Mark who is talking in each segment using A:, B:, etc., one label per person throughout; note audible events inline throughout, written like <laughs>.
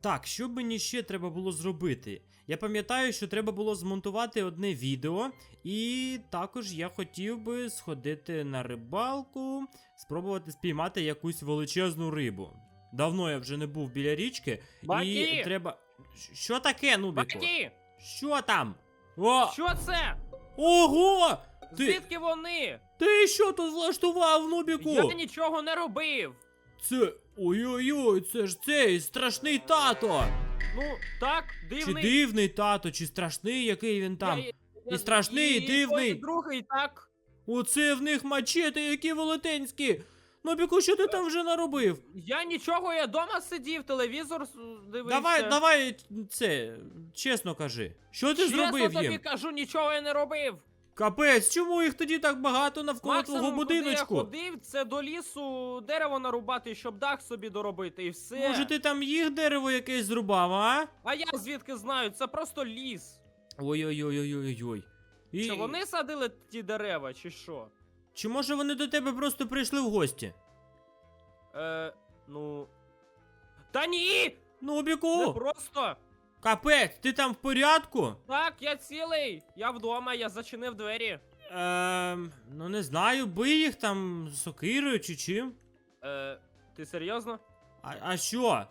A: Так, що б мені ще треба було зробити? Я пам'ятаю, що треба було змонтувати одне відео, і також я хотів би сходити на рибалку, спробувати спіймати якусь величезну рибу. Давно я вже не був біля річки, і треба. Що таке, Нубіку?
B: Бакі!
A: Що там? О!
B: Що це?
A: Ого! Ти,
B: Звідки вони?
A: ти що тут влаштував, Нубіку?
B: Я нічого не робив.
A: Це. Ой-ой-ой, це ж цей страшний тато!
B: Ну, так,
A: Чи
B: дивний.
A: дивний тато, чи страшний, який він там.
B: Я-
A: І страшний, і
B: і
A: дивний.
B: і другий, так.
A: Оце в них мачети, які велетенські. Нобіку, що ти там вже наробив?
B: Я нічого, я дома сидів, телевізор с- дивився.
A: Давай, давай це, чесно кажи. Що ти
B: Чесно
A: зробив
B: тобі
A: їм?
B: кажу, нічого я не робив.
A: Капець, чому їх тоді так багато навколо
B: Максимум,
A: твого
B: куди я
A: будиночку?
B: ходив, це до лісу дерево нарубати, щоб дах собі доробити, і все.
A: Може ти там їх дерево якесь зрубав, а?
B: А я звідки знаю, це просто ліс.
A: Ой-ой-ой-ой-ой-ой. І...
B: Чи вони садили ті дерева, чи що?
A: Чи може вони до тебе просто прийшли в гості?
B: Е, ну. Та ні! Не
A: Нубіку!
B: просто.
A: Капець, ти там в порядку?
B: Так, я цілий. Я вдома, я зачинив двері.
A: Ем, ну не знаю, бий їх там сокирою чи чим.
B: Е, ти серйозно?
A: А, а що?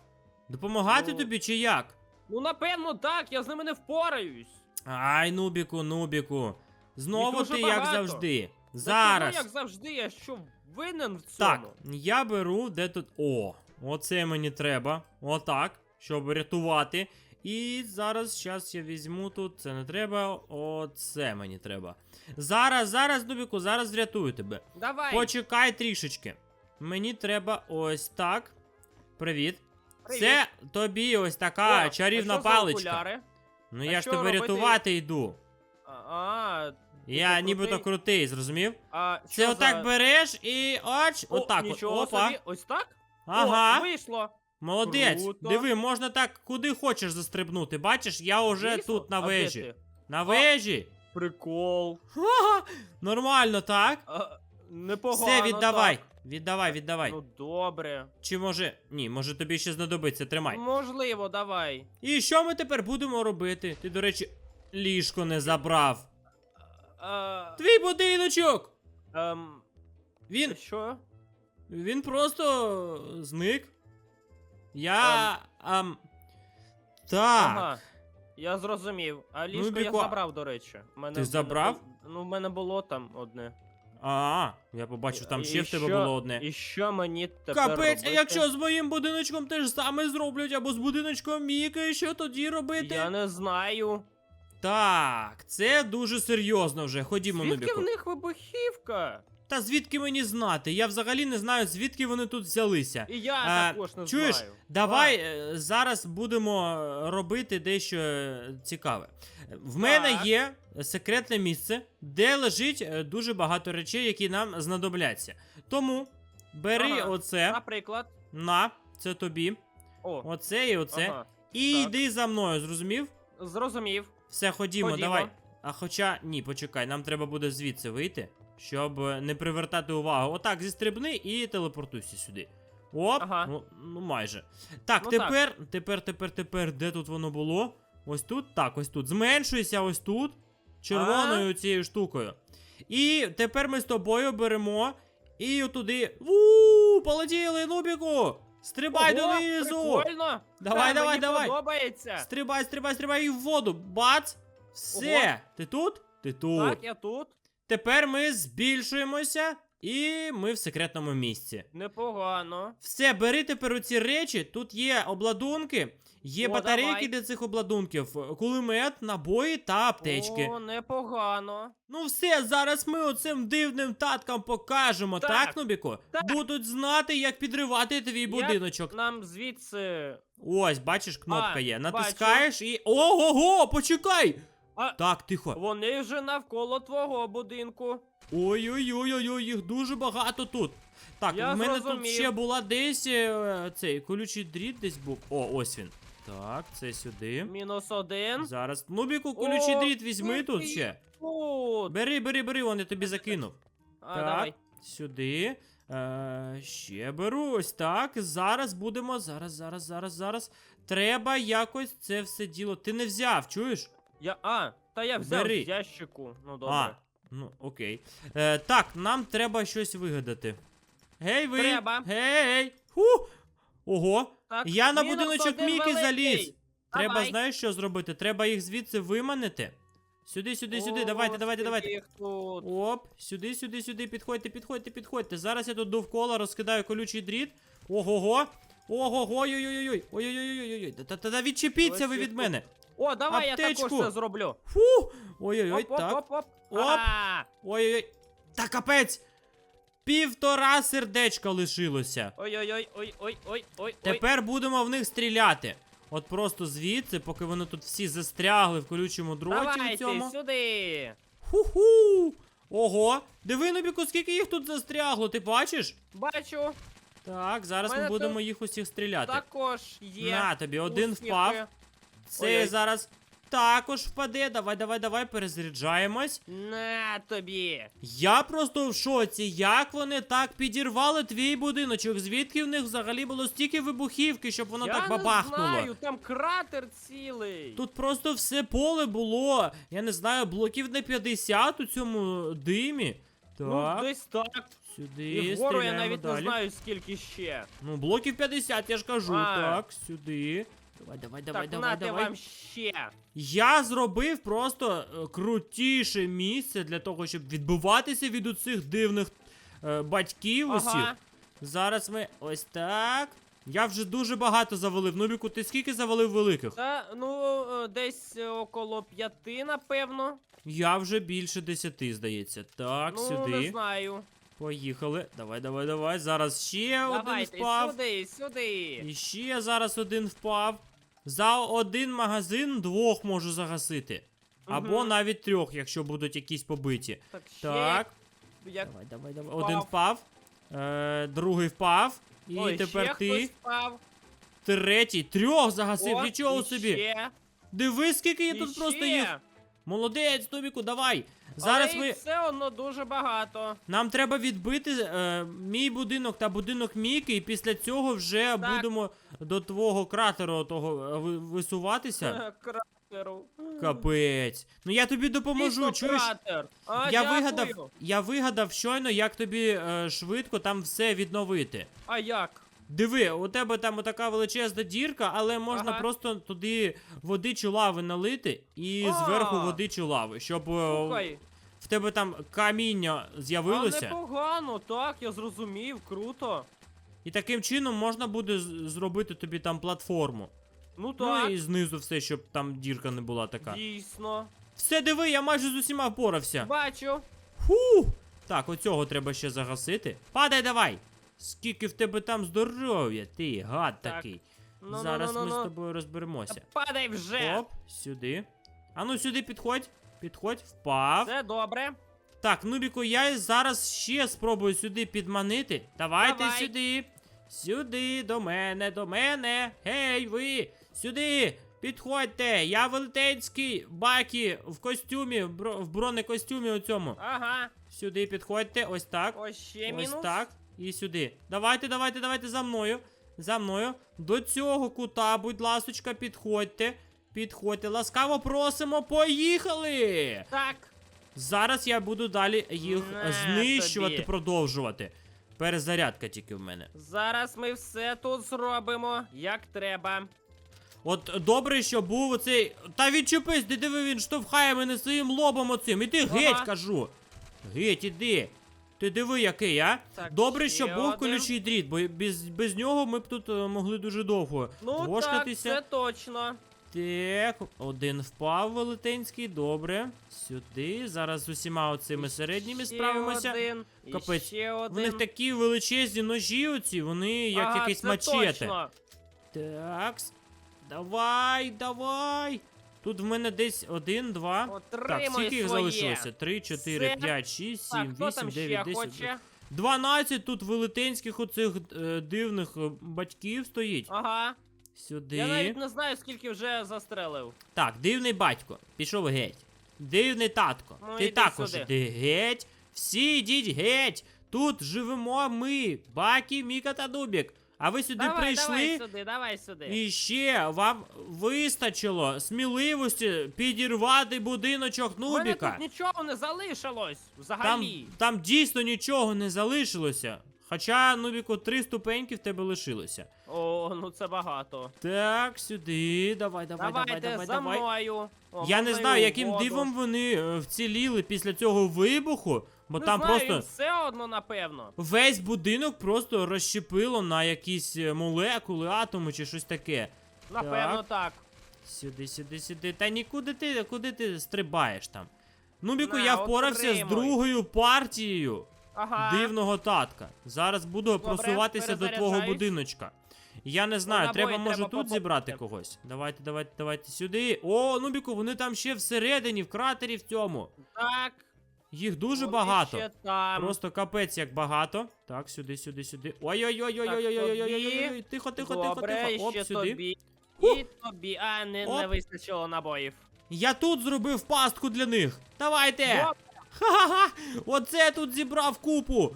A: Допомагати
B: Ну,
A: тобі чи як?
B: Ну, напевно, так, я з ними не впораюсь.
A: Ай, Нубіку, Нубіку. Знову
B: дуже
A: ти як
B: багато.
A: завжди. Зараз.
B: як завжди, я що винен в цьому?
A: Так, я беру, де тут. О, оце мені треба. Отак, щоб рятувати. І зараз, зараз я візьму тут. Це не треба. Оце мені треба. Зараз, зараз, Нубіку, зараз врятую тебе.
B: Давай.
A: Почекай трішечки. Мені треба ось так. Привіт.
B: Привіт.
A: Це тобі ось така
B: О,
A: чарівна
B: а що за
A: паличка.
B: окуляри?
A: Ну
B: А
A: я ж
B: що
A: тебе
B: робити?
A: рятувати йду.
B: А, а,
A: Я
B: ти
A: нібито
B: крутий.
A: крутий, зрозумів?
B: а
A: Це
B: що
A: отак
B: за...
A: береш і оч,
B: О,
A: отак. от.
B: нічого
A: Опа.
B: собі. Ось так?
A: Ага.
B: О, вийшло.
A: Молодець.
B: Круто.
A: Диви, можна так куди хочеш застрибнути. Бачиш, я уже
B: Вийшло?
A: тут на вежі.
B: ти?
A: На вежі.
B: Прикол.
A: Ха-ха. Нормально, так?
B: А, непогано.
A: Все, віддавай.
B: так.
A: Віддавай, віддавай.
B: Ну добре.
A: Чи може. Ні, може тобі ще знадобиться, тримай.
B: Можливо, давай.
A: І що ми тепер будемо робити? Ти, до речі, ліжко не забрав.
B: А,
A: Твій будиночок!
B: ем,
A: Він.
B: що?
A: Він просто зник. Я. Ам... Так.
B: Ага. Я зрозумів. А ліжко я
A: Біко,
B: забрав, до речі. В Мене,
A: Ти
B: в мене
A: забрав?
B: бу- Ну, в мене було там одне.
A: А, я побачив, там
B: І
A: ще в тебе
B: що-
A: було одне.
B: І що мені тепер
A: Капець, а
B: робити?
A: якщо з моїм будиночком те ж саме зроблять, або з будиночком Міки, що тоді робити?
B: Я не знаю.
A: Так, це дуже серйозно вже. Ходімо,
B: Звідки
A: Нубіку.
B: в них вибухівка?
A: Та звідки мені знати? Я взагалі не знаю, звідки вони тут взялися.
B: І я
A: А,
B: також не
A: чуєш,
B: знаю.
A: Давай е, зараз будемо е, робити дещо е, цікаве. В мене є секретне місце, де лежить е, дуже багато речей, які нам знадобляться. Тому бери
B: Ага.
A: оце,
B: Наприклад.
A: на, це тобі,
B: О,
A: оце і оце.
B: ага.
A: І
B: так.
A: йди за мною, зрозумів?
B: Зрозумів.
A: Все, ходімо,
B: Ходімо.
A: давай. А хоча, ні, почекай, нам треба буде звідси вийти, щоб е, не привертати увагу. Отак, зістрибни і телепортуйся сюди. Оп,
B: Ага.
A: ну, ну майже. Так,
B: Ну
A: тепер, тепер, тепер, тепер, де тут воно було? Ось тут, так, ось тут. Зменшуйся ось тут. Червоною цією штукою. І тепер ми з тобою беремо і туди. Вуу, полетіли, Нубіку! Стрибай
B: Ого,
A: донизу!
B: Прикольно.
A: Давай,
B: Та,
A: давай,
B: мені
A: давай.
B: подобається.
A: Стрибай, стрибай, стрибай і в воду. Бац! Все!
B: Ого.
A: Ти тут? Ти тут.
B: Так, я тут.
A: Тепер ми збільшуємося, і ми в секретному місці.
B: Непогано.
A: Все, бери тепер оці речі. Тут є обладунки, є
B: О,
A: батарейки
B: давай.
A: для цих обладунків, кулемет, набої та аптечки.
B: О, непогано.
A: Ну все, зараз ми оцим дивним таткам покажемо, так,
B: Так,
A: Нубіку?
B: так.
A: Будуть знати, як підривати твій будиночок.
B: Нам звідси.
A: Ось, бачиш, кнопка
B: А,
A: є.
B: бачу.
A: Натискаєш і. Ого-го, почекай!
B: А
A: Так, тихо.
B: вони вже навколо твого будинку.
A: Ой-ой-ой-ой, їх дуже багато тут. Так,
B: Я
A: в мене тут
B: зрозумів.
A: ще була десь е, цей колючий дріт десь був. О, ось він. Так, це сюди.
B: Мінус один.
A: Зараз. Нубіку, колючий
B: О,
A: дріт візьми тут
B: який
A: ще.
B: Тут.
A: Бери, бери, бери, он я тобі закинув.
B: А,
A: так,
B: давай.
A: сюди. Е, ще беру ось так. Зараз будемо. Зараз, зараз, зараз, зараз. треба якось це все діло. Ти не взяв, чуєш?
B: Я. А, та я взяв
A: Бери.
B: з ящику. Ну добре.
A: А, ну окей. Е, так, нам треба щось вигадати. Гей, ви!
B: Треба.
A: Гей! Ху! Ого!
B: Так,
A: Я на
B: мінус
A: будиночок
B: один
A: Міки
B: великий.
A: заліз. Треба,
B: Давай.
A: знаєш, що зробити? Треба їх звідси виманити. Сюди, сюди, сюди. Давайте,
B: О,
A: давайте, давайте.
B: скільки їх тут.
A: Оп, сюди, сюди, сюди. Підходьте, підходьте, підходьте. Зараз я тут довкола розкидаю колючий дріт. Ого-го. Ого-го, ой-ой-ой. Ой-ой-ой-ой-ой. Та-та-та відчепіться ви від мене.
B: О, давай я також це зроблю.
A: Фу! Ой-ой-ой,
B: оп,
A: так.
B: оп, оп, оп.
A: Оп. Ой-ой-ой. Та капець! Півтора сердечка лишилося.
B: Ой-ой-ой, ой, ой, ой, ой.
A: Тепер будемо в них стріляти. От просто звідси, поки вони тут всі застрягли в колючому дроті
B: Давайте
A: цьому.
B: сюди.
A: Ху-ху! Ого! Диви, Нубіку, скільки їх тут застрягло, ти бачиш?
B: Бачу,
A: Так, зараз ми будемо їх усіх стріляти.
B: також є.
A: На тобі, один
B: успіхи.
A: впав. Цей
B: Ой-ой.
A: зараз також впаде. Давай, давай, давай, перезаряджаємось.
B: На тобі.
A: Я просто в шоці, як вони так підірвали твій будиночок? Звідки в них взагалі було стільки вибухівки, щоб воно
B: я
A: так
B: не
A: бабахнуло?
B: знаю, там кратер цілий.
A: Тут просто все поле було. Я не знаю, блоків на 50 у цьому димі. Так,
B: Ну, десь так.
A: сюди.
B: І вгору я
A: стріляємо
B: навіть
A: далі.
B: не знаю, скільки ще.
A: Ну, блоків 50, я ж кажу.
B: А.
A: Так, сюди. Давай, давай, давай,
B: так,
A: давай,
B: нате
A: давай.
B: вам ще.
A: Я зробив просто е, крутіше місце для того, щоб відбиватися від оцих дивних е, батьків усіх. Зараз ми ось так. Я вже дуже багато завалив. Нубіку, ти скільки завалив великих?
B: Та, ну, е, десь е, около п'яти, напевно.
A: Я вже більше десяти, здається. Так,
B: ну,
A: сюди.
B: не знаю.
A: Поїхали. Давай, давай, давай. Зараз ще один
B: Давайте,
A: впав.
B: сюди, сюди.
A: І ще зараз один впав. За один магазин двох можу загасити. Або навіть трьох, якщо будуть якісь побиті.
B: Так, ще
A: Так.
B: Як...
A: Давай, давай, давай.
B: Впав.
A: Один впав. Е, другий впав. І
B: Ой,
A: тепер
B: ще
A: ти.
B: хтось впав.
A: Третій. Трьох загасив.
B: О,
A: Нічого
B: і
A: собі.
B: Ще,
A: Диви, скільки є
B: і
A: тут просто
B: ще.
A: їх. Молодець, Тобіку, давай. Зараз
B: Але
A: ми.
B: все одно дуже багато.
A: Нам треба відбити е, мій будинок та будинок Міки, і після цього вже
B: Так.
A: будемо до твого кратеру того е, висуватися. <laughs>
B: Кратеру.
A: Капець. Ну я тобі допоможу, чуєш?
B: А,
A: Я
B: дякую.
A: вигадав, я вигадав щойно, як тобі е, швидко там все відновити.
B: А як?
A: Диви, у тебе там така величезна дірка, але можна
B: Ага.
A: просто туди водичу лави налити і
B: А.
A: зверху водичу лави, щоб е,
B: Слухай,
A: в тебе там каміння
B: а
A: з'явилося.
B: непогано, так, я зрозумів, круто.
A: І таким чином можна буде зробити тобі там платформу.
B: Ну так,
A: Ну і знизу все, щоб там дірка не була така.
B: дійсно.
A: Все, диви, я майже з усіма впорався.
B: Бачу.
A: Фу! Так, оцього треба ще загасити. Падай давай! Скільки в тебе там здоров'я, ти гад
B: Так.
A: такий.
B: Ну,
A: Зараз
B: ну, ну,
A: ми
B: ну.
A: з тобою розберемося.
B: Падай вже.
A: Оп, сюди. А ну сюди підходь. Підходь, впав.
B: Все добре.
A: Так, Нубіку, я зараз ще спробую сюди підманити. Давайте
B: Давай.
A: сюди. Сюди, до мене, до мене. Гей, ви! Сюди! Підходьте! Я велетенський бакі в костюмі, бро, в бронекостюмі у цьому.
B: Ага.
A: Сюди підходьте, ось так.
B: Ось ще
A: ось
B: мінус.
A: так. І сюди. Давайте, давайте, давайте за мною. За мною. До цього кута, будь ласочка, підходьте. Підходьте. Ласкаво просимо. Поїхали!
B: Так.
A: Зараз я буду далі їх
B: На
A: знищувати,
B: тобі.
A: продовжувати. Перезарядка тільки в мене.
B: Зараз ми все тут зробимо, як треба.
A: От добре, що був оцей. Та відчепись, де диви, він штовхає мене своїм лобом оцим. Іди
B: Ага.
A: геть, кажу. Геть, іди. Ти диви, який, а?
B: Так,
A: Добре,
B: ще
A: що був
B: один.
A: колючий дріт, бо без, без нього ми б тут е, могли дуже довго
B: Ну так,
A: вошкатися.
B: це точно.
A: Так, один впав велетенський, добре. Сюди. Зараз з усіма оцими середніми
B: Ще
A: справимося.
B: Один, і
A: Капець.
B: ще один.
A: В них такі величезні ножі оці, вони як
B: ага,
A: якісь
B: це
A: мачете.
B: Точно.
A: Такс. Давай, давай. Тут в мене десь один, два. Так, скільки їх
B: своє.
A: залишилося? Три, чотири, п'ять, шість,
B: Так,
A: сім,
B: хто
A: вісім,
B: там ще
A: дев'ять, десять.
B: хоче?
A: 12 тут велетенських оцих е, дивних е, батьків стоїть.
B: Ага.
A: Сюди.
B: Я навіть не знаю, скільки вже застрелив.
A: Так, дивний батько, пішов геть. Дивний татко,
B: Ну,
A: ти
B: іди
A: також
B: сюди.
A: іди геть. Всі йдіть геть. Тут живемо ми, Бакі, Міка та Дубік. А ви сюди
B: давай,
A: прийшли.
B: давай сюди, давай сюди.
A: І ще вам вистачило сміливості підірвати будиночок
B: У мене
A: Нубіка.
B: тут нічого не залишилось взагалі.
A: там дійсно нічого не залишилося. Хоча, Нубіку, три ступеньки в тебе лишилося.
B: О, ну це багато.
A: Так, сюди. Давай, давай, давай, давай,
B: за
A: давай.
B: мною. О,
A: Я не знаю, яким
B: воду.
A: дивом вони е, вціліли після цього вибуху, бо
B: не
A: там
B: знаю,
A: просто
B: їм все одно, напевно.
A: весь будинок просто розщепило на якісь е, молекули, атоми чи щось таке.
B: Напевно, так.
A: Сюди, сюди, сюди. Та нікуди ти, куди ти стрибаєш там. Нубіку,
B: На,
A: я впорався з
B: отримуй.
A: другою партією
B: Ага.
A: дивного татка. Зараз буду
B: Добре,
A: просуватися до твого
B: перезаряджаюсь.
A: будиночка. Я не знаю,
B: набої
A: треба може
B: треба
A: тут
B: попробувати.
A: зібрати когось. Давайте, давайте, давайте сюди. О, Нубіку, вони там ще всередині, в кратері в цьому.
B: Так.
A: Їх дуже
B: вони
A: багато.
B: Там.
A: Просто капець як багато. Так, сюди, сюди, сюди. Ой-ой-ой-ой-ой-ой-ой-ой-ой. Тихо, тихо, тихо,
B: Добре,
A: тихо. Оп,
B: ще
A: сюди.
B: тобі. І тобі. А, не,
A: Оп.
B: не вистачило набоїв.
A: Я тут зробив пастку для них. Давайте! Ха-ха-ха! Оце я тут зібрав купу.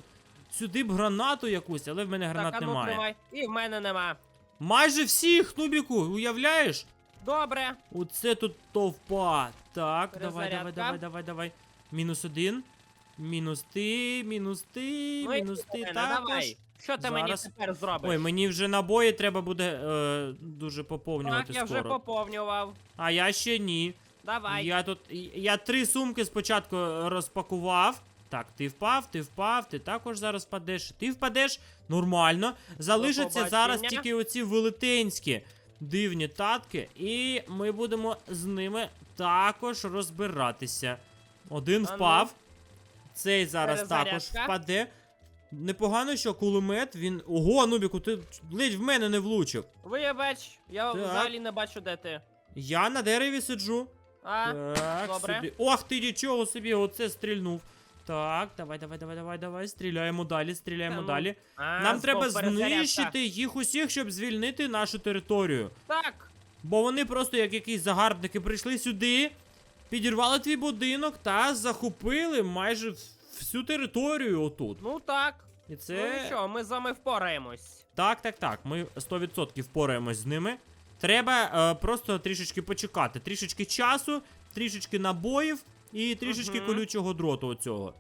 A: Сюди б гранату якусь, але в мене
B: Так,
A: гранат
B: а ну
A: немає.
B: тримай. І в мене нема.
A: Майже всіх, Нубіку, уявляєш?
B: Добре.
A: Оце тут товпа. Так, давай, давай,
B: Перезарядка.
A: давай, давай, давай. Мінус один. Мінус ти, мінус ти,
B: Ну і
A: мінус
B: ти, Олена,
A: також.
B: давай. Що ти мені
A: Зараз.
B: тепер зробиш?
A: Ой, мені вже набої треба буде е, дуже поповнювати
B: так, я вже
A: скоро.
B: поповнював.
A: А я ще ні.
B: Давай.
A: Я тут. Я три сумки спочатку розпакував. Так, ти впав, ти впав, ти також зараз впадеш. Ти впадеш нормально. Залишаться
B: побачення.
A: зараз тільки оці велетенські дивні татки, і ми будемо з ними також розбиратися. Один впав. Цей зараз також впаде. Непогано, що кулемет, він. Ого, Нубіку, ти ледь в мене не влучив.
B: Вибач, я
A: Так.
B: взагалі не бачу, де ти.
A: Я на дереві сиджу.
B: А,
A: Так,
B: добре.
A: сюди. Ох ти нічого собі, оце стрільнув. Так, давай, давай, давай, давай, давай. Стріляємо далі, стріляємо
B: Та ну,
A: далі.
B: а,
A: Нам
B: знов
A: треба
B: перезарядка.
A: знищити їх усіх, щоб звільнити нашу територію.
B: Так,
A: Бо вони просто як якісь загарбники прийшли сюди, підірвали твій будинок та захопили майже всю територію отут.
B: ну так.
A: І це.
B: Ну нічого, ми з вами впораємось.
A: Так, так, так. Ми 100% впораємось з ними. Треба е, просто трішечки почекати. Трішечки часу, трішечки набоїв і трішечки
B: Мгм.
A: колючого дроту оцього.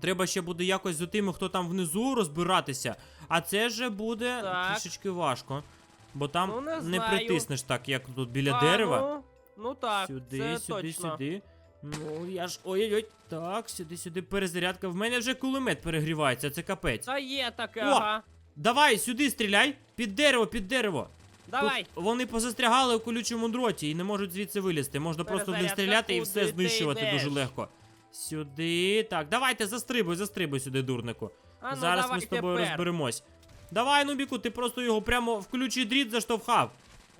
A: Треба ще буде якось з тими, хто там внизу, розбиратися. А це вже буде
B: Так.
A: трішечки важко. Бо там
B: Ну, не
A: не притиснеш так, як тут біля
B: А,
A: дерева.
B: Ну, ну так,
A: сюди,
B: це
A: сюди,
B: точно.
A: сюди. Ну, я ж. Ой-ой-ой. Так, сюди, сюди, перезарядка. В мене вже кулемет перегрівається, це капець.
B: Та є таке,
A: О!
B: ага.
A: Давай, сюди стріляй! Під дерево, під дерево!
B: Давай.
A: Тут вони позастрягали у колючому дроті і не можуть звідси вилізти. Можна просто в них
B: Перезарядка,
A: стріляти і
B: куди
A: все
B: ти
A: знищувати
B: йдеш?
A: дуже легко. Сюди. Так, давайте застрибуй, застрибуй сюди, дурнику.
B: А ну,
A: Зараз
B: давай
A: ми з тобою
B: тепер.
A: розберемось. Давай, Нубіку, ти просто його прямо в ключий дріт заштовхав.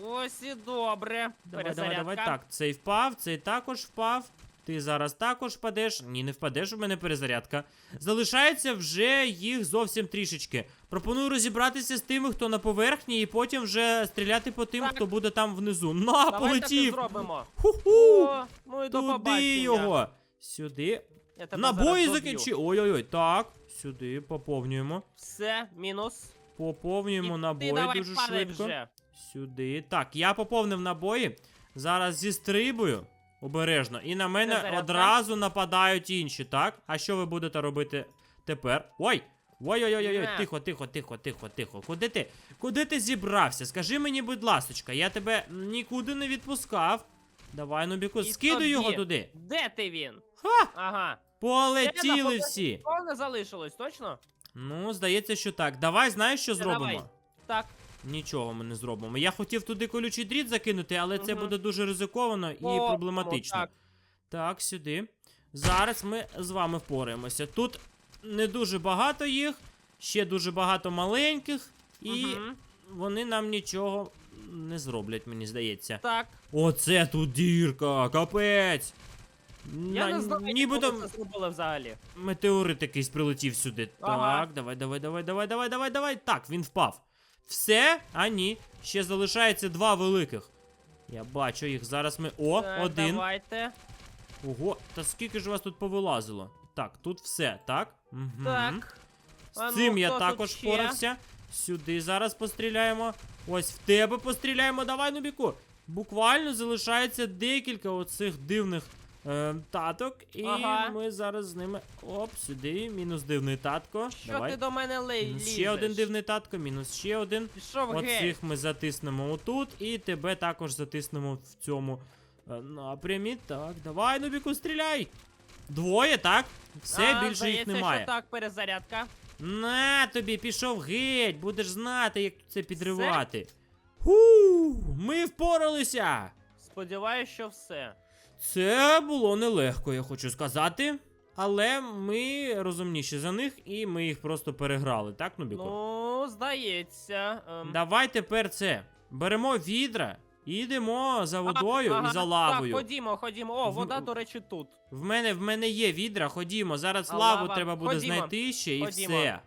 B: Ось і добре.
A: Давай, давай, давай. Так, цей впав, цей також впав. Ти зараз також впадеш. Ні, не впадеш, у мене перезарядка. Залишається вже їх зовсім трішечки. Пропоную розібратися з тими, хто на поверхні, і потім вже стріляти по тим,
B: Так.
A: хто буде там внизу. На,
B: Давай так і
A: полетів!
B: зробимо.
A: Ху-ху!
B: О, ну і до
A: Туди
B: побачення.
A: його. Сюди.
B: Я тебе
A: Набої
B: зараз доб'ю.
A: закінчи. Ой-ой-ой. Так. Сюди поповнюємо.
B: Все, мінус.
A: Поповнюємо
B: І ти
A: набої
B: давай
A: дуже
B: падай
A: швидко.
B: вже.
A: Сюди. Так, я поповнив набої. Зараз зістрибую. Обережно. І на мене
B: Перезарядка.
A: одразу нападають інші, так? А що ви будете робити тепер? Ой! Ой-ой-ой-ой, тихо, тихо, тихо, тихо, тихо. Куди ти? Куди ти зібрався? Скажи мені, будь ласочка, я тебе нікуди не відпускав. Давай, Нубіку, скидуй його туди.
B: Де ти він?
A: Ха!
B: Ага.
A: Полетіли
B: Де
A: всі.
B: Нікого не залишилось, точно?
A: Ну, здається, що так. Давай, знаєш, що зробимо?
B: давай. Так.
A: Нічого ми не зробимо. Я хотів туди колючий дріт закинути, але це буде дуже ризиковано і
B: О,
A: проблематично.
B: так.
A: Так, сюди. Зараз ми з вами впораємося. Тут не дуже багато їх, ще дуже багато маленьких, і вони нам нічого не зроблять, мені здається.
B: Так.
A: Оце тут дірка, капець.
B: Я
A: На-
B: не знаю,
A: Нібито
B: це зробили взагалі.
A: метеорит якийсь прилетів сюди.
B: Ага.
A: Так, давай, давай, давай, давай, давай, давай, давай. Так, він впав. Все? А ні. Ще залишається два великих. Я бачу їх. Зараз ми. О,
B: Так,
A: один.
B: Давайте.
A: Ого, та скільки ж у вас тут повилазило? Так, тут все, так? Угу.
B: Так.
A: З
B: А ну,
A: цим я також впорався. Сюди зараз постріляємо. Ось в тебе постріляємо. Давай, Нубіку. Буквально залишається декілька оцих дивних е, таток. І
B: Ага.
A: ми зараз з ними. Оп, сюди. Мінус дивний татко.
B: Що
A: Давай.
B: ти до мене лей лізеш?
A: ще один дивний татко, мінус ще один.
B: Пішов геть.
A: Оцих ми затиснемо отут, і тебе також затиснемо в цьому е, напрямі. Так, давай, Нубіку, стріляй! Двоє, так? Все,
B: а,
A: більше
B: здається,
A: їх немає.
B: Що так, перезарядка.
A: На тобі, пішов геть, будеш знати, як це підривати. Ху, ми впоралися!
B: Сподіваюсь, що все.
A: Це було нелегко, я хочу сказати. Але ми розумніші за них, і ми їх просто переграли, так, Нубіку?
B: Ну, здається. Ем...
A: Давай тепер це. Беремо відра і йдемо за водою
B: ага,
A: і за лавою.
B: Так, ходімо, ходімо. О,
A: В-
B: вода, до речі, тут.
A: В мене в мене є відра, ходімо. Зараз
B: А
A: лаву
B: лава?
A: треба буде
B: Ходімо,
A: знайти ще і
B: ходімо.
A: все.